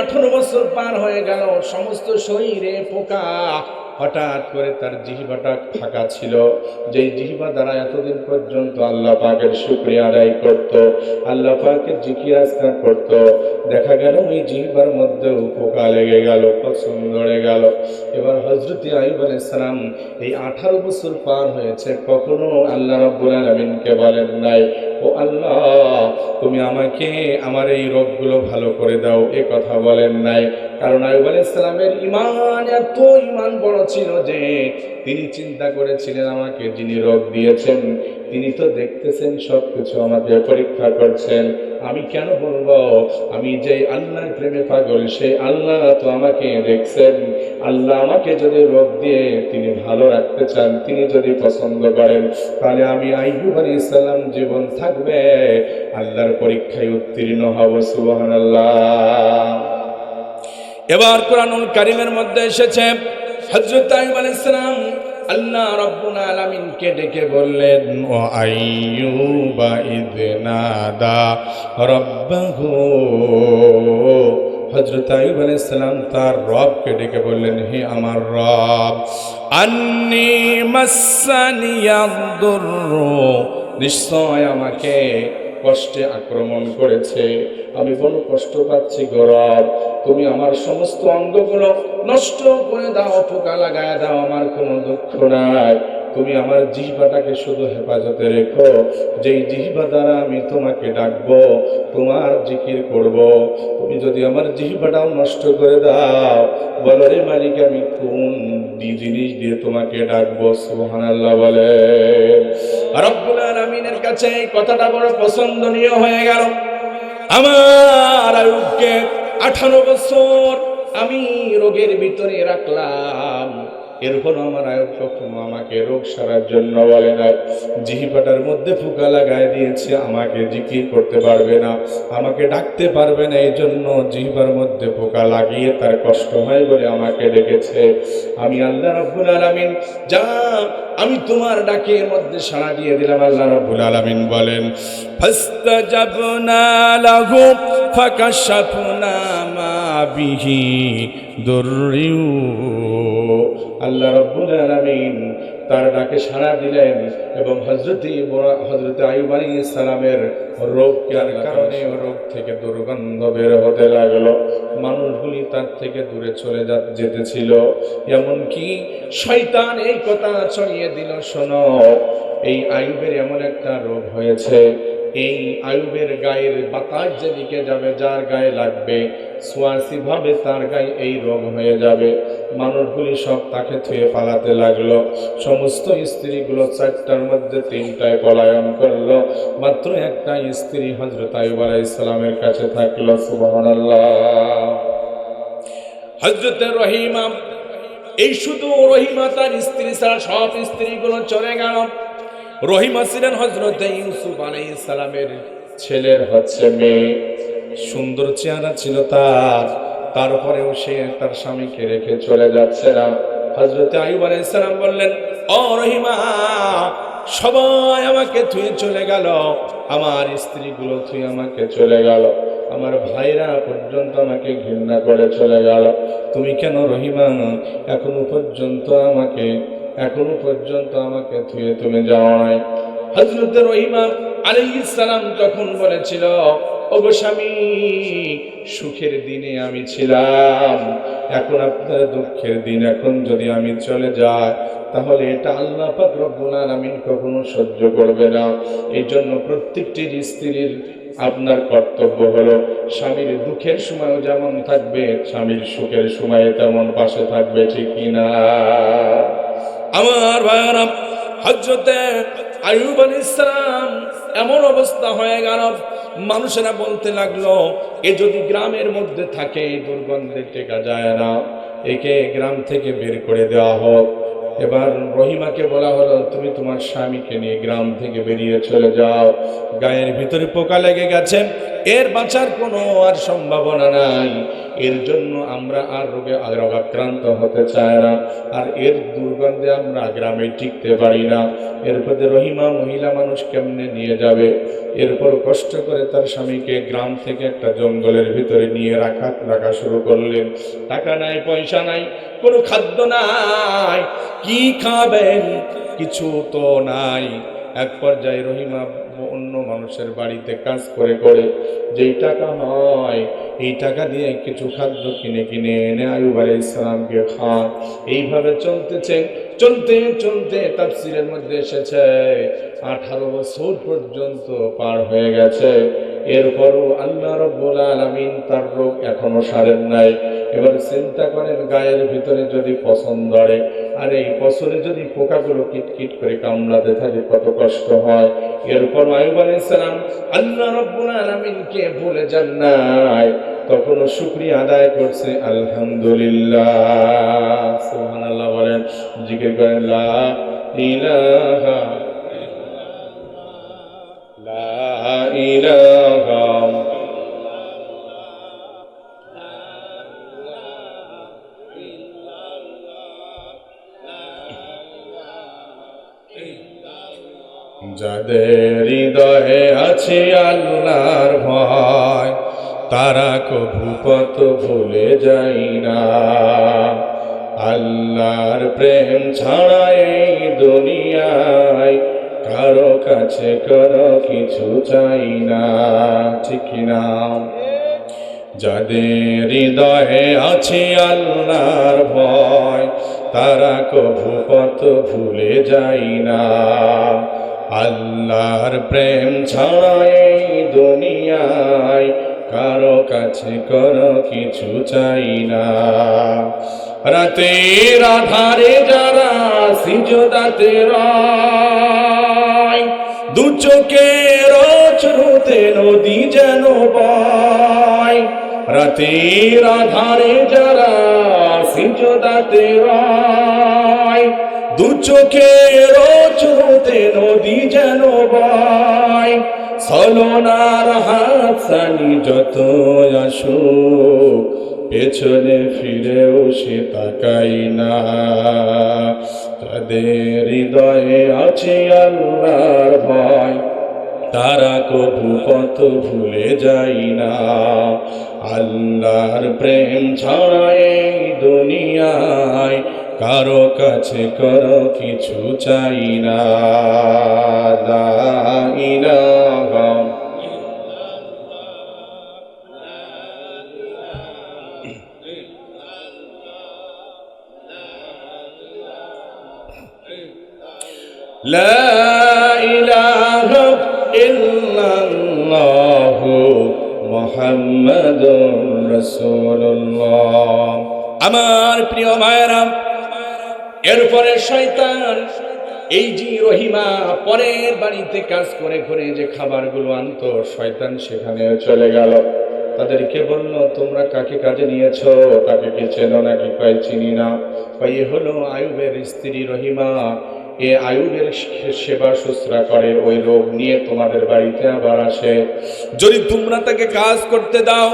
আঠারো বছর পার হয়ে গেল সমস্ত শরীরে পোকা। হঠাৎ করে তার জিহিবাটা ফাঁকা ছিল। যেই জিহিবা দ্বারা এতদিন পর্যন্ত আল্লাহ পাকের শুক্রিয়া আদায় করত, আল্লাহ পাকের জিকির করত, দেখা গেল ওই জিহিবার মধ্যেও পোকা লেগে গেল, পছন্দ হয়ে গেল। এবার হজরত আইব সালাম এই আঠারো বছর পার হয়েছে, কখনো আল্লাহ রব্বুল আলমিনকে বলেন নাই, ও আল্লাহ, তুমি আমাকে, আমার এই রোগগুলো ভালো করে দাও, এ কথা বলেন নাই। কারণ আয়ুব ইসলামের ইমান এত ইমান বড় ছিল যে তিনি চিন্তা করেছিলেন আমাকে যিনি রোগ দিয়েছেন, তিনি তো দেখতেছেন সব কিছু আমাকে পরীক্ষা করছেন। আমি কেন বলব? আমি যে আল্লাহর প্রেমে পাগল সেই আল্লাহ তো আমাকে দেখছেন। আল্লাহ আমাকে যদি রোগ দিয়ে তিনি ভালো রাখতে চান, তিনি যদি পছন্দ করেন, তাহলে আমি আইয়ুব আলী ইসলাম জীবন থাকবে। আল্লাহর পরীক্ষায় উত্তীর্ণ হব সুবহান এবার কোরআনুল কারিমের মধ্যে এসেছে হজরত আইব আলাইসালাম আল্লাহ রব্বুল আলামিনকে ডেকে বললেন, ও আইয়ুবা ইদ নাদা রব্বাহু। হজরত আইব আলাইসালাম তার রবকে ডেকে বললেন, হে আমার রব, আন্নি মাসানিয়াদুররু নিশ্চয় আমাকে কষ্টে আক্রমণ করেছে। আমি বড় কষ্ট পাচ্ছি, গরব। তুমি আমার সমস্ত অঙ্গগুলো নষ্ট করে দাও পোকা লাগায় দাও, আমার কোনো দুঃখ নাই। তুমি আমার জিহ্বাটাকে শুধু হেফাজতে রেখো। যেই জিহ্বা দ্বারা আমি তোমাকে ডাকবো, তোমার জিকির করব। তুমি যদি আমার জিহ্বাটাও নষ্ট করে দাও, বলো রে মালিক, আমি কোন জিনিস দিয়ে তোমাকে ডাকবো? সুহান আল্লাহ বলে রব্বুল আলামিনের কাছে এই কথাটা বড় পছন্দনীয় হয়ে গেল। আমার আয়ুবকে আঠারো বছর আমি রোগের ভিতরে রাখলাম। এরপর আমার আয়ুব কখনো আমাকে রোগ সারার জন্য বলে না জিহিপাটার মধ্যে ফুকা লাগায় দিয়েছে, আমাকে জিকির করতে পারবে না, আমাকে ডাকতে পারবে না এই জন্য জিহিবার মধ্যে পোকা লাগিয়ে তার কষ্ট হয় বলে আমাকে ডেকেছে। আমি আল্লাহ রব্বুল আলামিন, যা আমি তোমার ডাকের মধ্যে সাড়া দিয়ে দিলাম, আল্লাহ রব্বুল আলামিন বলেন, ফাস্তাজাবনা লাহু ফাকাশাফনা মা বিহি দুররিউ আল্লাহ রব্বুল আলামিন তার ডাকে সাড়া দিলেন এবং হজরত হজরত আয়ুব আলী ইসলামের রোগকে কারণে ও রোগ থেকে দুর্গন্ধ বের হতে লাগল। মানুষগুলি তার থেকে দূরে চলে যা যেতেছিল এমনকি শয়তান এই কথা ছড়িয়ে দিল শোনো এই আয়ুবের এমন একটা রোগ হয়েছে এই আয়ুবের গায়ের বাতাস যেদিকে যাবে, যার গায়ে লাগবে সোয়াসি ভাবে তার গায়ে এই রোগ হয়ে যাবে। মানুষগুলি সব তাকে থুয়ে পালাতে লাগল। সমস্ত স্ত্রীগুলো চারটার মধ্যে তিনটায় পলায়ন করল। মাত্র একটা স্ত্রী হজরত আয়ুব ইসলামের কাছে থাকল, সুবহানাল্লাহ। হজরত রহিমা, এই শুধু রহিমা তার স্ত্রী ছাড়া সব স্ত্রীগুলো চলে গেল। রহিমা ছিলেন হজরত ইউসুফ আলাই সালামের ছেলের হচ্ছে মেয়ে। সুন্দর চেহারা ছিল তার। তারপরেও সে তার স্বামীকে রেখে চলে যাচ্ছে না। হজরত আইব আলাইহিস সালাম বললেন, ও রহিমা, সবাই আমাকে থুয়ে চলে গেল। আমার স্ত্রীগুলো থুয়ে আমাকে চলে গেল। আমার ভাইরা পর্যন্ত আমাকে ঘৃণা করে চলে গেল। তুমি কেন রহিমা, এখনও পর্যন্ত আমাকে এখনও পর্যন্ত আমাকে থুয়ে তুমি যাও নাই। হজরত রহিমা আলাইহিস সালাম তখন বলেছিল, ওগো স্বামী, সুখের দিনে আমি ছিলাম। এখন আপনার দুঃখের দিন, এখন যদি আমি চলে যাই, তাহলে এটা আল্লাহ পাক রব্বুল কখনো সহ্য করবে না। এই জন্য প্রত্যেকটি স্ত্রীর আপনার কর্তব্য হলো, স্বামীর দুঃখের সময়ও যেমন থাকবে, স্বামীর সুখের সময়ে তেমন পাশে থাকবে, ঠিক কিনা? আমার ভাইয়ারা হজরতে আয়ুব আলাইহিস ইসলাম। এমন অবস্থা হয়ে গেল, মানুষেরা বলতে লাগল, এ যদি গ্রামের মধ্যে থাকে, দুর্গন্ধে টেকা যায় না। একে গ্রাম থেকে বের করে দেওয়া হোক। এবার রহিমাকে বলা হলো, তুমি তোমার স্বামীকে নিয়ে গ্রাম থেকে বেরিয়ে চলে যাও। গায়ের ভিতরে পোকা লেগে গেছে, এর বাঁচার কোনো আর সম্ভাবনা নাই। এর জন্য আমরা আর রোগে রোগাক্রান্ত হতে চাই না। আর এর দুর্গন্ধে আমরা গ্রামে টিকতে পারি না। এরপরে রহিমা মহিলা মানুষ কেমনে নিয়ে যাবে? এরপর কষ্ট করে তার স্বামীকে গ্রাম থেকে একটা জঙ্গলের ভিতরে নিয়ে রাখা রাখা শুরু করলেন। টাকা নাই, পয়সা নাই, কোনো খাদ্য নাই, কি খাবেন? কিছু তো নাই। এক পর্যায়ে রহিমা অন্য মানুষের বাড়িতে কাজ করে করে, যেই টাকা হয় এই টাকা দিয়ে কিছু খাদ্য কিনে কিনে এনে আয়ুব আলাই ইসলামকে খান এইভাবে চলতেছে, চলতে চলতে তাফসিরের মধ্যে এসেছে, আঠারো বছর পর্যন্ত পার হয়ে গেছে। এরপরও আল্লাহ রব্বুল আলামিন তার রোগ এখনও সারেন নাই। এবার চিন্তা করেন গায়ের ভিতরে যদি পছন্দ ধরে আর এই ফসলে যদি পোকাগুলো কিটকিট করে কামড়াতে থাকে, কত কষ্ট হয়। এরপর আয়ুব আলাইসালাম আল্লাহ রব্বুল আলামিনকে ভুলে যান, নাই। তখনও শুক্রিয়া আদায় করছে, আলহামদুলিল্লাহ। বলেন জিজ্ঞেস করেন হৃদয়ে আছে আল্লাহর ভয়। তারা কভু পথ ভুলে যাই না। আল্লাহর প্রেম ছাড়া এই দুনিয়ায় কারও কাছে কারও কিছু চাই না। ঠিক না? যাদের হৃদয়ে আছে আল্লাহর ভয়, তারা কভু পথ ভুলে যাই না। আল্লাহর প্রেম ছাড়াই দুনিয়ায় কারও কাছে কোনো কিছু চাই না। রাতের আধারে যারা সিজদাতে রায় দু চোখের ছুতে নদী যেন বয় রাতের আধারে যারা সিজদাতে রায়, দু চোখে নদী যেন বয়। সলনার হাসানি যত আসুক, পেছনে ফিরেও সে তাকাই না। তাদের হৃদয়ে আছে আল্লাহর ভয়। তারা কবু কত ভুলে যাই না। আল্লাহর প্রেম ছড়ায় দুনিয়ায় কারও কাছে করো কিছু চাই না। لا মুহাম্মাদুর রাসূলুল্লাহ। আমার প্রিয় মায়েরা এরপরে শয়তান, এই যে রহিমা, পরের বাড়িতে কাজ করে করে যে খাবারগুলো আনতো, শয়তান সেখানে চলে গেল। তাদেরকে বলল, তোমরা কাকে কাজে নিয়েছ? তাকে কে চেনো নাকি? কয়, চিনি না। কয়ে হলো আয়ুবের স্ত্রী রহিমা। এ আয়ুবের সেবা শুশ্রা করে, ওই রোগ নিয়ে তোমাদের বাড়িতে আবার আসে। যদি তোমরা তাকে কাজ করতে দাও,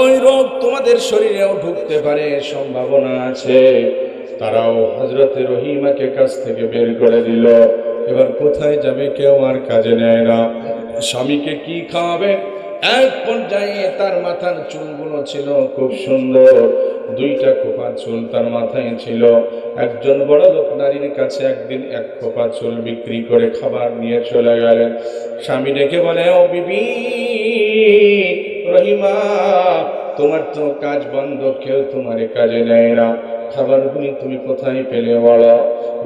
ওই রোগ তোমাদের শরীরেও ঢুকতে পারে, সম্ভাবনা আছে। তারাও হজরতে রহিমাকে কাছ থেকে বের করে দিল। এবার কোথায় যাবে কেউ আর কাজে নেয় না। স্বামীকে কি খাওয়াবে? এক পর্যায়ে তার মাথার চুলগুলো ছিল খুব সুন্দর। দুইটা খোপা চুল তার মাথায় ছিল। একজন বড় লোক নারীর কাছে একদিন এক খোপা চুল বিক্রি করে খাবার নিয়ে চলে গেলেন। স্বামী ডেকে বলে, ও বিবি, রহিমা, তোমার তো কাজ বন্ধ, কেউ তোমার কাজে নেয় না। খাবারগুলি তুমি কোথায় পেলে বলো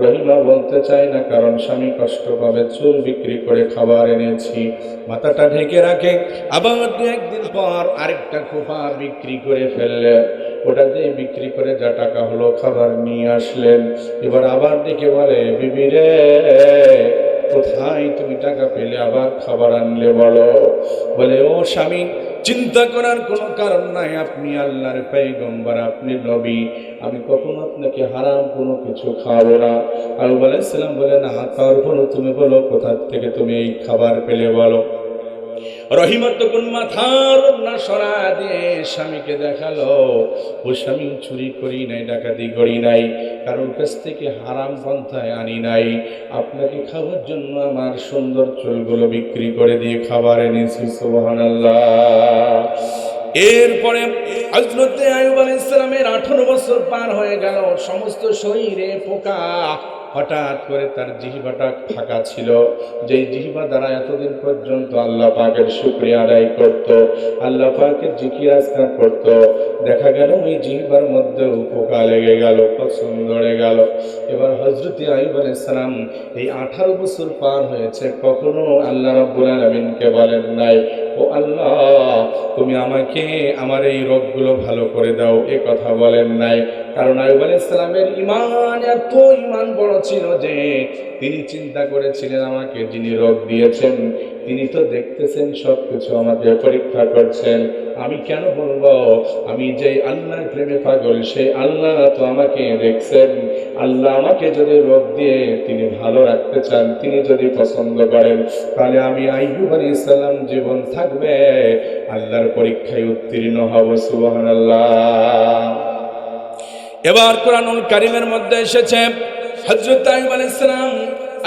রহিমা বলতে চায় না, কারণ স্বামী কষ্ট পাবে, চুল বিক্রি করে খাবার এনেছি। মাথাটা ঢেকে রাখে, আবার দু একদিন পর আরেকটা খোপা বিক্রি করে ফেললে। ওটা দিয়ে বিক্রি করে যা টাকা হলো খাবার নিয়ে আসলেন। এবার আবার ডেকে বলে, বিবি রে, কোথায় তুমি টাকা পেলে, আবার খাবার আনলে বলো? বলে, ও স্বামী, চিন্তা করার কোনো কারণ নাই, আপনি আল্লাহর পেগম্বর আপনি নবী। আমি কখনো আপনাকে হারাম কোনো কিছু খাওয়াবো না। আলাইসাল্লাম বলে না, হাত খাওয়ার বলো তুমি বলো, কোথা থেকে তুমি এই খাবার পেলে বলো? রহিমা তখন মাথার না সরা দিয়ে স্বামীকে দেখাল। ও স্বামী চুরি করি নাই, ডাকাতি করি নাই, কারোর কাছ থেকে হারাম পন্থায় আনি নাই। আপনাকে খাওয়ার জন্য আমার সুন্দর চুলগুলো বিক্রি করে দিয়ে খাবার এনেছি, সুবহানাল্লাহ। এরপরে হজরতে আয়ুব আলাইসালামের আঠারো বছর পার হয়ে গেল সমস্ত শরীরে পোকা হঠাৎ করে তার জিহিবাটা ফাঁকা ছিল। যেই জিহিবা দ্বারা এতদিন পর্যন্ত আল্লাহ পাকের শুক্রিয়া আদায় করত, আল্লাহ পাকের জিকির আজকার করত। দেখা গেল ওই জিহিবার মধ্যে পোকা লেগে গেল পছন্দ ধরে গেল। এবার হজরতে আইব সালাম এই আঠারো বছর পার হয়েছে, কখনো আল্লাহ রব্বুল আলমিনকে বলেন নাই, ও আল্লাহ, তুমি আমাকে, আমার এই রোগগুলো ভালো করে দাও। এ কথা বলেন নাই। কারণ আয়ুব আলাইসালামের ইমান এত ইমান বড় ছিল যে তিনি চিন্তা করেছিলেন, আমাকে যিনি রোগ দিয়েছেন, তিনি তো দেখতেছেন সব কিছু আমাকে পরীক্ষা করছেন। আমি কেন বলব? আমি যে আল্লাহর প্রেমে পাগল, সেই আল্লাহ তো আমাকে দেখছেন। আল্লাহ আমাকে যদি রোগ দিয়ে তিনি ভালো রাখতে চান, তিনি যদি পছন্দ করেন, তাহলে আমি আইয়ুব আলী ইসলাম জীবন থাকবে, আল্লাহর পরীক্ষায় উত্তীর্ণ হব সুবহান এবার কোরআনুল কারিমের মধ্যে এসেছে হজরত আইব আলাইসালাম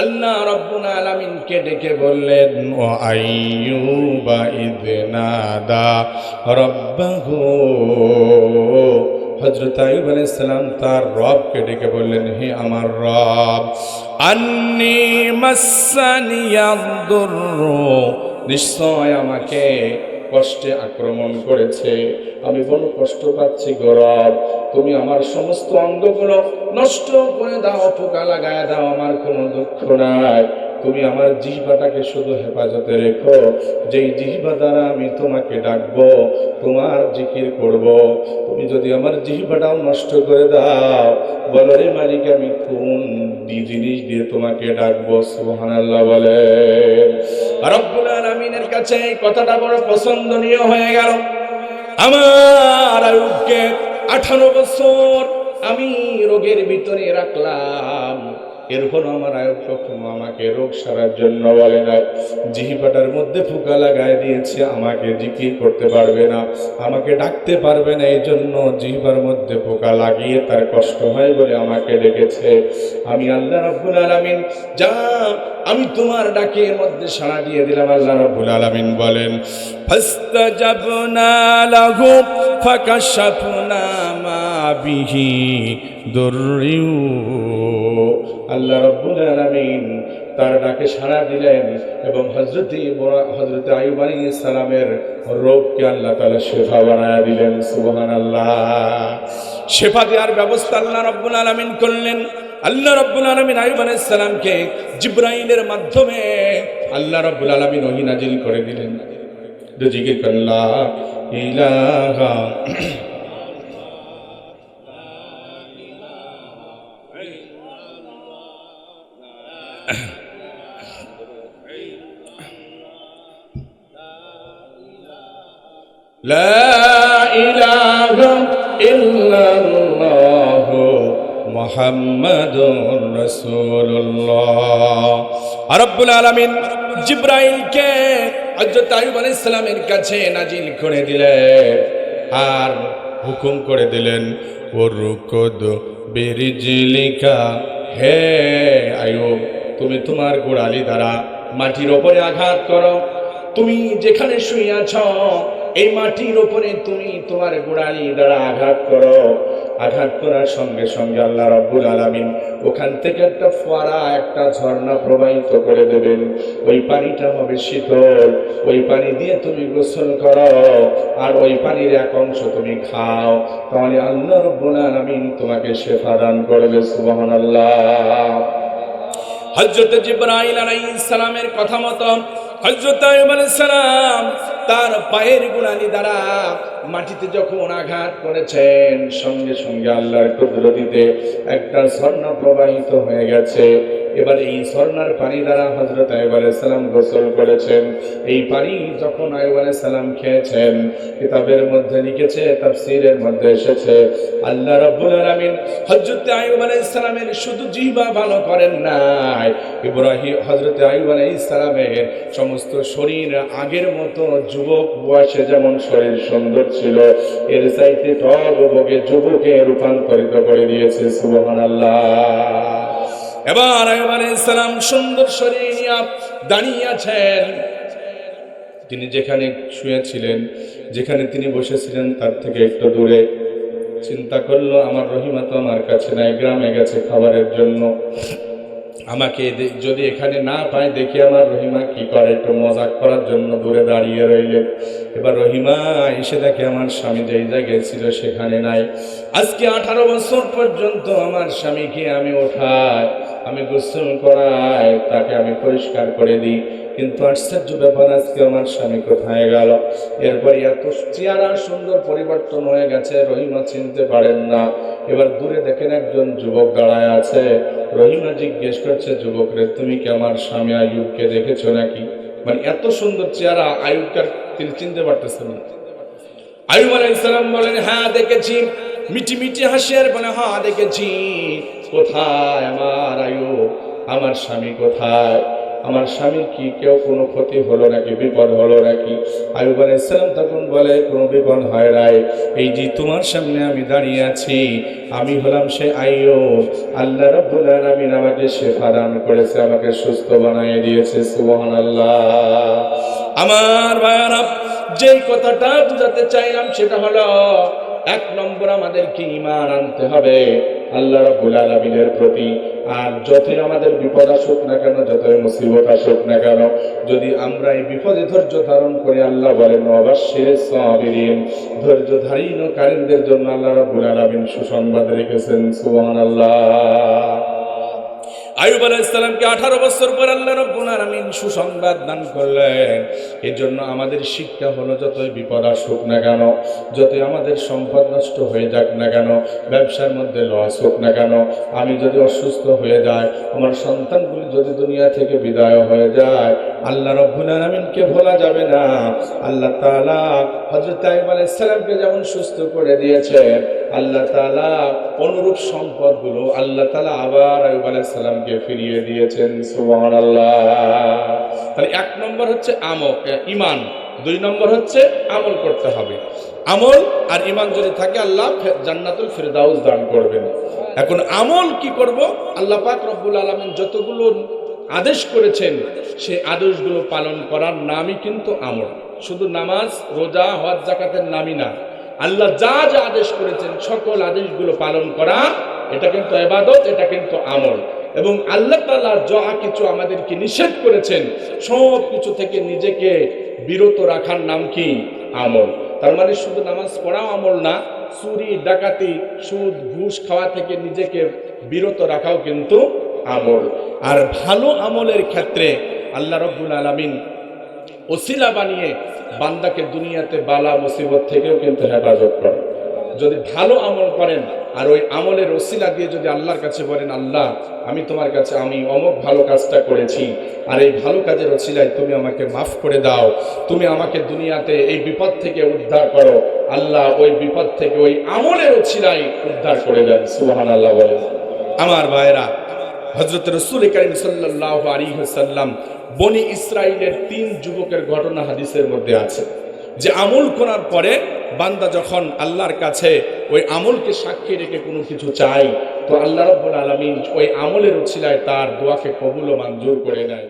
আল্লাহ রব্বুল আলামিনকে ডেকে বললেন, ও আইয়ুবা ইদনাদা রব্বাহু। হজরত আইব আলাইসালাম তার রবকে ডেকে বললেন, হে আমার রব, আন্নি মাসানিয়াদুররু নিশ্চয় আমাকে কষ্টে আক্রমণ করেছে। আমি বড় কষ্ট পাচ্ছি, গরব? তুমি আমার সমস্ত অঙ্গগুলো নষ্ট করে দাও পোকা লাগায় দাও, আমার কোনো দুঃখ নাই। তুমি আমার জিহ্বাটাকে শুধু হেফাজতে রেখো। যেই জিহ্বা দ্বারা আমি তোমাকে ডাকবো, তোমার জিকির করব। তুমি যদি আমার জিহ্বাটাও নষ্ট করে দাও, বলো রে মালিক, আমি কোন জিনিস দিয়ে তোমাকে ডাকবো? সুবহানাল্লাহ বলে। রব্বুল কাছে এই কথাটা বড় পছন্দনীয় হয়ে গেল। আমার আয়ুবকে আঠারো বছর আমি রোগের ভিতরে রাখলাম। এরপর আমার আয়ুব কখনো আমাকে রোগ সারার জন্য বলে না জিহিপাটার মধ্যে ফুকা লাগায় দিয়েছে, আমাকে জিকির করতে পারবে না। আমাকে ডাকতে পারবে না এই জন্য জিহিবার মধ্যে পোকা লাগিয়ে তার কষ্ট হয় বলে আমাকে ডেকেছে। আমি আল্লাহ রব্বুল আলামিন, যা আমি তোমার ডাকের মধ্যে সাড়া দিয়ে দিলাম, আল্লাহ রব্বুল আলামিন বলেন, ফাস্তাজাবনা লাহু ফাকাশাফনা মা বিহি দুররিউ। আল্লাহ রব্বুল আলামিন তার ডাকে সাড়া দিলেন এবং হজরতি হজরত আয়ুব আলী সালামের রোগকে আল্লাহ তালা শেফা বানায় দিলেন সুবহান আল্লাহ শেফা দেওয়ার ব্যবস্থা আল্লাহ রব্বুল আলমিন করলেন। আল্লাহ রব্বুল আলমিন আয়ুব আলী সালামকে জিব্রাইলের মাধ্যমে আল্লাহ রব্বুল আলমিন ওহি নাজিল করে দিলেন। করলা ইলাহা لا إله إلا الله محمد رسول الله রব্বুল আলামিন জিব্রাইলকে হযরত আইয়ুব আলাইহিস সালামের কাছে নাজিল করে দিলেন আর হুকুম করে দিলেন ও রুকদ বেরিজিলিকা হে আইয়ুব তুমি তোমার গোড়ালি দ্বারা মাটির ওপরে আঘাত করো। তুমি যেখানে শুয়ে আছো, এই মাটির ওপরে তুমি তোমার গোড়ালি দ্বারা আঘাত করো। আঘাত করার সঙ্গে সঙ্গে আল্লাহ রব্বুল আলামিন ওখান থেকে একটা ফোয়ারা, একটা ঝর্ণা প্রবাহিত করে দেবেন। ওই পানিটা হবে শীতল ওই পানি দিয়ে তুমি গোসল করো আর ওই পানির এক অংশ তুমি খাও। তাহলে আল্লাহ রব্বুল আলামিন তোমাকে শেফা দান করবে, সুবহানাল্লাহ। হজরত জিব্রাইল আলাইহিস সালামের কথা মতো হজরত সালাম তার পায়ের গুণানি দ্বারা মাটিতে যখন আঘাত করেছেন, সঙ্গে সঙ্গে আল্লাহর কুদরতিতে একটা স্বর্ণ প্রবাহিত হয়ে গেছে। এবার এই ঝর্ণার পানি দ্বারা হজরত আইব সালাম গোসল করেছেন। এই পানি যখন আইব সালাম খেয়েছেন, কিতাবের মধ্যে লিখেছে, তাফসীরের মধ্যে এসেছে, আল্লাহ রাব্বুল আলামিন আইয়ুব আলাইহিস সালামের শুধু জিহ্বা ভালো করেন নাই। ইব্রাহিম আইয়ুব আলাইহিস সালামের সমস্ত শরীর আগের মতো যুবক বয়সে যেমন শরীর সুন্দর ছিল, এর চাইতে টগবগে যুবকে রূপান্তরিত করে দিয়েছে, সুবহানাল্লাহ। এবার আইয়ুব আলাইহিস সালাম সুন্দর শরীর নিয়ে দাঁড়িয়ে আছেন। তিনি যেখানে শুয়েছিলেন, যেখানে তিনি বসেছিলেন, তার থেকে একটু দূরে। চিন্তা করল, আমার রহিমা তো আমার কাছে নাই, গ্রামে গেছে খাবারের জন্য। আমাকে যদি এখানে না পায়, দেখি আমার রহিমা কি করে, একটু মজাক করার জন্য দূরে দাঁড়িয়ে রইলেন এবার রহিমা এসে দেখে, আমার স্বামী যেই জায়গায় ছিল, সেখানে নাই। আজকে আঠারো বছর পর্যন্ত আমার স্বামীকে আমি ওঠাই আমি গোসল করাই, তাকে আমি পরিষ্কার করে দিই। কিন্তু আশ্চর্য ব্যাপার, আজকে আমার স্বামী কোথায় গেল? এরপরে এত চেহারা সুন্দর পরিবর্তন হয়ে গেছে, রহিমা চিনতে পারেন না। এবার দূরে দেখেন একজন যুবক দাঁড়ায় আছে। রহিমা জিজ্ঞেস করছে, যুবক রে, তুমি কি আমার স্বামী আয়ুবকে দেখেছ নাকি? মানে এত সুন্দর চেহারা আয়ুবকে তিনি চিনতে পারতেছেন না। আয়ুব আলাইসালাম বলেন হ্যাঁ দেখেছি। মিটি মিটি হাসি আর বলে হ্যাঁ দেখেছি। কোথায় আমার আয়ুব আমার স্বামী কোথায়? আমার স্বামীর কি কেউ কোনো ক্ষতি হলো নাকি? বিপদ হলো নাকি? আয়ুব আলাইসালাম তখন বলে, কোনো বিপদ হয় নাই। এই যে তোমার সামনে আমি দাঁড়িয়ে আছি, আমি হলাম সে আয়ুব। আল্লাহ রাব্বুল আলামিন আমাকে শেফা দান করেছে, আমাকে সুস্থ বানিয়ে দিয়েছে সুবহান আল্লাহ আমার ভাইয়ারা যেই কথাটা বুঝাতে চাইলাম সেটা হলো এক নম্বর আমাদেরকে ইমান আনতে হবে। আল্লাহ রাবুল আলমিনের প্রতি। আর যতই আমাদের বিপদ আসুক না কেন, যতই মুসিবত আসুক না কেন, যদি আমরা এই বিপদে ধৈর্য ধারণ করে আল্লাহ বলেন, অবশ্যই সাবিরিন ধৈর্য জন্য আল্লাহ রাবুল আলমিন সুসংবাদ রেখেছেন। সুবহানাল্লাহ। আয়ুব আলাইসালামকে আঠারো বছর পর আল্লাহ রব্বুল আমিন সুসংবাদ দান করলেন। এর জন্য আমাদের শিক্ষা হলো, যতই বিপদ আসুক না কেন, যতই আমাদের সম্পদ নষ্ট হয়ে যাক না কেন, ব্যবসার মধ্যে লস হোক না কেন, আমি যদি অসুস্থ হয়ে যাই, আমার সন্তানগুলি যদি দুনিয়া থেকে বিদায় হয়ে যায় আল্লাহ রব্বুল আলামিনকে ভোলা যাবে না। আল্লাহ তাআলা হযরত আইয়ুব আলাইহিস সালামকে যেমন সুস্থ করে দিয়েছেন আল্লাহ তাআলা অনুরূপ সম্পদগুলো আল্লাহ তাআলা আবার আইয়ুব আলাইহিস সালামকে ফিরিয়ে দিয়েছেন। সুবহানাল্লাহ। তাহলে এক নম্বর হচ্ছে আমল ইমান দুই নম্বর হচ্ছে আমল করতে হবে। আমল আর ইমান যদি থাকে, আল্লাহ জান্নাতুল ফিরদাউস দান করবেন। এখন আমল কি করব? আল্লাহ পাক রব্বুল আলামিন যতগুলো আদেশ করেছেন, সে আদেশগুলো পালন করার নামই কিন্তু আমল। শুধু নামাজ, রোজা, হজ জাকাতের নামই না। আল্লাহ যা যা আদেশ করেছেন, সকল আদেশগুলো পালন করা, এটা কিন্তু এবাদত এটা কিন্তু আমল। এবং আল্লাহ তাআলা যা কিছু আমাদেরকে নিষেধ করেছেন, সব কিছু থেকে নিজেকে বিরত রাখার নাম কি? আমল। তার মানে শুধু নামাজ পড়াও আমল না, চুরি, ডাকাতি, সুদ, ঘুষ খাওয়া থেকে নিজেকে বিরত রাখাও কিন্তু আমল। আর ভালো আমলের ক্ষেত্রে আল্লাহ রব্বুল আলামিন ওসিলা বানিয়ে বান্দাকে দুনিয়াতে বালা মুসিবত থেকেও কিন্তু হেফাজত করে যদি ভালো আমল করেন, আর ওই আমলের ওসিলা দিয়ে যদি আল্লাহর কাছে বলেন, আল্লাহ, আমি তোমার কাছে, আমি অমুক ভালো কাজটা করেছি, আর এই ভালো কাজের ওসিলায় তুমি আমাকে মাফ করে দাও, তুমি আমাকে দুনিয়াতে এই বিপদ থেকে উদ্ধার করো। আল্লাহ ওই বিপদ থেকে ওই আমলের ওসিলায় উদ্ধার করে দেন। সুবহান আল্লাহ বলেন। আমার ভাইরা হজরত রসুল করিম সাল্লাহ আলী সাল্লাম বনি ইসরায়েলের তিন যুবকের ঘটনা হাদিসের মধ্যে আছে। যে আমল করার পরে বান্দা যখন আল্লাহর কাছে ওই আমলকে সাক্ষী রেখে কোনো কিছু চাই তো আল্লাহ রব্বুল আলমিন ওই আমলের উচ্ছিলায় তার দোয়াকে কবুল ও মঞ্জুর করে নেয়।